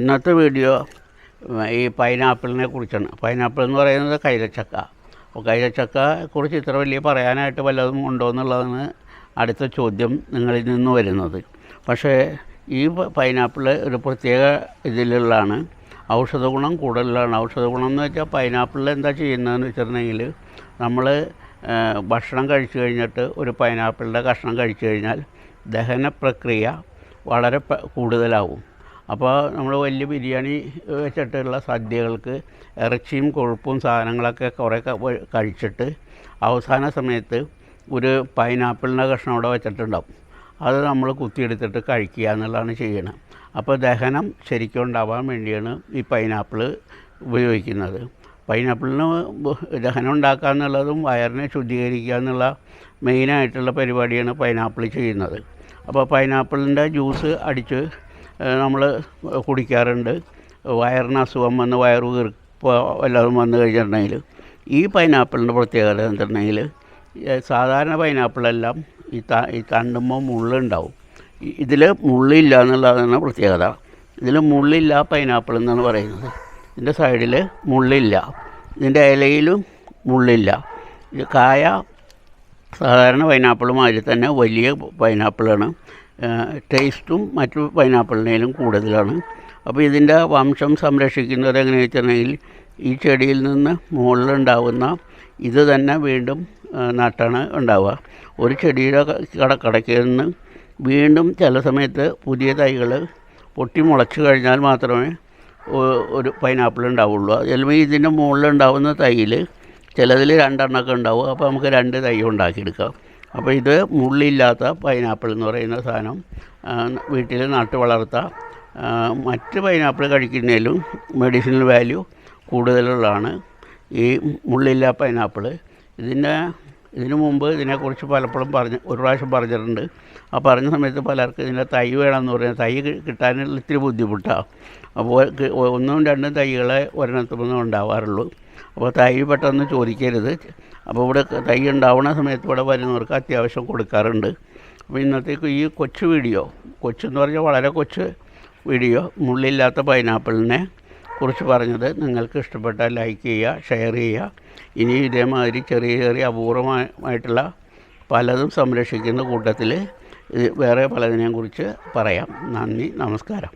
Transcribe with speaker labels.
Speaker 1: ഇന്നത്തെ വീഡിയോ ഈ പൈനാപ്പിളിനെ കുറിച്ചാണ്. പൈനാപ്പിൾ എന്ന് പറയുന്നത് കൈലച്ചക്ക. അപ്പോൾ കൈലച്ചക്കയെ കുറിച്ച് ഇത്ര വലിയ പറയാനായിട്ട് വല്ലതും ഉണ്ടോ എന്നുള്ളതാണ് അടുത്ത ചോദ്യം നിങ്ങളിൽ നിന്ന് വരുന്നത്. പക്ഷേ ഈ പൈനാപ്പിൾ ഒരു പ്രത്യേക ഇതിലുള്ളതാണ്. ഔഷധ ഗുണം കൂടുതലാണ് ഔഷധ ഗുണം എന്ന് വെച്ചാൽ പൈനാപ്പിളിൽ എന്താ ചെയ്യുന്നതെന്ന് വെച്ചിട്ടുണ്ടെങ്കിൽ നമ്മൾ ഭക്ഷണം കഴിച്ചു കഴിഞ്ഞിട്ട് ഒരു പൈനാപ്പിളിന്റെ കഷ്ണം കഴിച്ചു കഴിഞ്ഞാൽ ദഹന പ്രക്രിയ വളരെ കൂടുതലാവും. അപ്പോൾ നമ്മൾ വലിയ ബിരിയാണി വെച്ചിട്ടുള്ള സദ്യകൾക്ക് ഇറച്ചിയും കൊഴുപ്പും സാധനങ്ങളൊക്കെ കുറേ കഴിച്ചിട്ട് അവസാന സമയത്ത് ഒരു പൈനാപ്പിളിന്റെ കഷ്ണം അവിടെ വെച്ചിട്ടുണ്ടാവും. അത് നമ്മൾ കുത്തിയെടുത്തിട്ട് കഴിക്കുക എന്നുള്ളതാണ് ചെയ്യണം. അപ്പോൾ ദഹനം ശരിക്കും ഉണ്ടാവാൻ വേണ്ടിയാണ് ഈ പൈനാപ്പിൾ ഉപയോഗിക്കുന്നത്. പൈനാപ്പിളിന് ദഹനം ഉണ്ടാക്കുക എന്നുള്ളതും വയറിനെ ശുദ്ധീകരിക്കുക എന്നുള്ള മെയിനായിട്ടുള്ള പരിപാടിയാണ് പൈനാപ്പിൾ ചെയ്യുന്നത്. അപ്പോൾ പൈനാപ്പിളിന്റെ ജ്യൂസ് അടിച്ച് നമ്മൾ കുടിക്കാറുണ്ട്. വയറിന് അസുഖം വന്ന് വയറ് വീർപ്പ് എല്ലാവരും വന്നു കഴിഞ്ഞിട്ടുണ്ടെങ്കിൽ ഈ പൈനാപ്പിളിന്റെ പ്രത്യേകത എന്തുണ്ടെങ്കിൽ സാധാരണ പൈനാപ്പിളെല്ലാം ഈ ത ഈ തണ്ടുമ്പോൾ മുള്ളുണ്ടാവും. ഇതിൽ മുള്ളില്ല എന്നുള്ളതാണ് പ്രത്യേകത. ഇതിൽ മുള്ളില്ല പൈനാപ്പിൾ എന്നാണ് പറയുന്നത്. ഇതിന്റെ സൈഡിൽ മുള്ളില്ല. ഇതിന്റെ ഇലയിലും മുള്ളില്ല. കായ സാധാരണ പൈനാപ്പിൾ മാതിരി തന്നെ വലിയ പൈനാപ്പിളാണ്. ടേസ്റ്റും മറ്റു പൈനാപ്പിളിനേലും കൂടുതലാണ്. അപ്പോൾ ഇതിന്റെ വംശം സംരക്ഷിക്കുന്നത് എങ്ങനെയാണെന്ന് വെച്ചിട്ടുണ്ടെങ്കിൽ ഈ ചെടിയിൽ നിന്ന് മുകളിലുണ്ടാവുന്ന ഇത് തന്നെ വീണ്ടും നട്ടാണ് ഉണ്ടാവുക. ഒരു ചെടിയുടെ ക- കട കടയ്ക്ക് നിന്ന് വീണ്ടും ചില സമയത്ത് പുതിയ തൈകൾ പൊട്ടി മുളച്ച് കഴിഞ്ഞാൽ മാത്രമേ ഒരു പൈനാപ്പിൾ ഉണ്ടാവുള്ളൂ. ചിലപ്പോൾ ഇതിന്റെ മുകളിലുണ്ടാവുന്ന തൈയിൽ ചിലതിൽ രണ്ടെണ്ണമൊക്കെ ഉണ്ടാവും. അപ്പോൾ നമുക്ക് രണ്ട് തൈ ഉണ്ടാക്കിയെടുക്കാം. അപ്പോൾ ഇത് മുള്ളില്ലാത്ത പൈനാപ്പിൾ എന്ന് പറയുന്ന സാധനം വീട്ടിൽ നട്ട് വളർത്താം മറ്റ് പൈനാപ്പിൾ കഴിക്കുന്നതിലും മെഡിസിനൽ വാല്യൂ കൂടുതലുള്ളതാണ്. ഈ മുള്ളില്ല പൈനാപ്പിൾ ഇതിന്റെ ഇതിനു മുമ്പ് ഇതിനെക്കുറിച്ച് പലപ്പോഴും പറഞ്ഞ് ഒരു പ്രാവശ്യം പറഞ്ഞിട്ടുണ്ട്. ആ പറഞ്ഞ സമയത്ത് പലർക്കും ഇതിന്റെ തൈ വേണമെന്ന് പറയുന്നത് തൈ കിട്ടാനുള്ള ഇത്തിരി ബുദ്ധിമുട്ടാണ് അപ്പോൾ ഒന്നും രണ്ടും തൈകളെ ഒരെണ്ണത്തുനിന്ന് ഉണ്ടാവാറുള്ളൂ. അപ്പോൾ തൈ പെട്ടെന്ന് ചോദിക്കരുത്. അപ്പോൾ ഇവിടെ തൈ ഉണ്ടാവുന്ന സമയത്ത് ഇവിടെ വരുന്നവർക്ക് അത്യാവശ്യം കൊടുക്കാറുണ്ട്. അപ്പോൾ ഇന്നത്തേക്ക് ഈ കൊച്ചു വീഡിയോ കൊച്ചെന്ന് പറഞ്ഞാൽ വളരെ കൊച്ച് വീഡിയോ മുള്ളില്ലാത്ത പൈനാപ്പിളിനെ കുറിച്ച് പറഞ്ഞത് നിങ്ങൾക്ക് ഇഷ്ടപ്പെട്ടാൽ ലൈക്ക് ചെയ്യുക ഷെയർ ചെയ്യുക. ഇനി ഇതേമാതിരി ചെറിയ ചെറിയ അപൂർവമായിട്ടുള്ള പലതും സംരക്ഷിക്കുന്ന കൂട്ടത്തിൽ വേറെ പലതിനെയും കുറിച്ച് പറയാം. നന്ദി നമസ്കാരം.